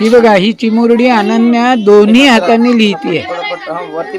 ही बघा ही चिमुरडी अनन्या दोन्ही हाताने लिहिते वरती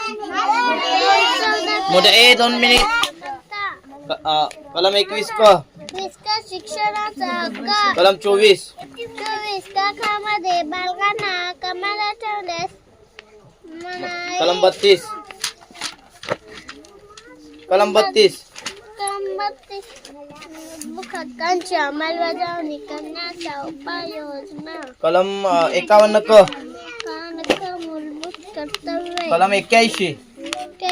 मोठ्या ए दोन मिनिट क- अ, कलम एकवीस क शिक्षणाचा हक्क कलम चोवीस चोवीस तासामध्ये बालकांना कमाला ठेवल्यास मनाई कलम बत्तीस कलम बत्तीस कंबत्तीस हक्कांची अंमलबजावणी करण्याचा उपाययोजना कलम अ, एकावन्न क कानक मूलभूत कर्तव्य कलम एक्क्याऐंशी कैशी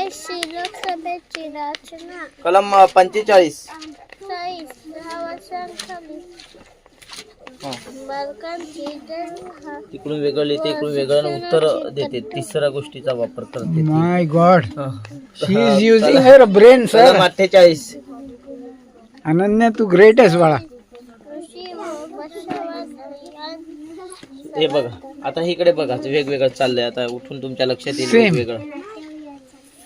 लोकसभेची रचना कलम पंचेचाळीस. चाळीस दहा वर्षांखाली. बालकांची जन्म तिकडून वेगळं लिहिते इकडून वेगळं उत्तर देते. तिसऱ्या गोष्टीचा वापर करते. My god. She is using her brain कलम सर अठ्ठेचाळीस. अनन्या तू ग्रेट आहेस बाळा. कृषी व पशुवैद्यक हे बघा आता इकडे बघा वेगवेगळं चाललंय. आता उठून तुमच्या लक्षात येईल Same. वेगवेगळं.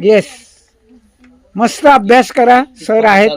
येस मस्त अभ्यास करा सर आहेत.